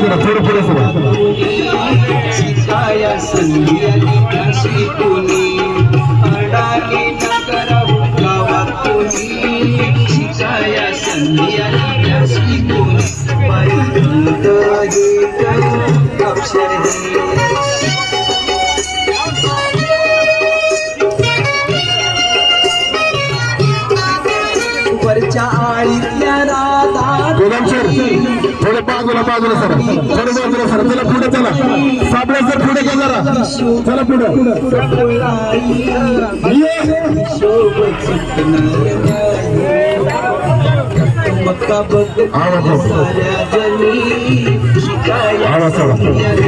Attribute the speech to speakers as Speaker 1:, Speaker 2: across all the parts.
Speaker 1: जरा थोडं पुढे
Speaker 2: वरच्या आळीतल्या राधा
Speaker 1: सर बाजूला बाजूला सर. थोडं बाजूला सर. चला पुढे चला. सापड्या सर पुढे का जरा. चला पुढे.
Speaker 2: मक्का बघ
Speaker 1: आवाज. आवाज.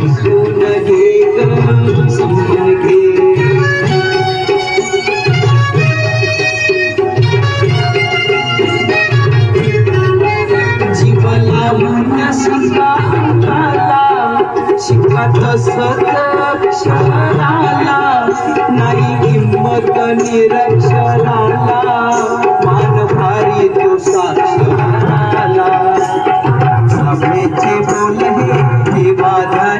Speaker 2: बाई घे ग समजून घे नाही किंमत निरक्षराला मान भारी तो साक्षराला बोल हे देवाधानी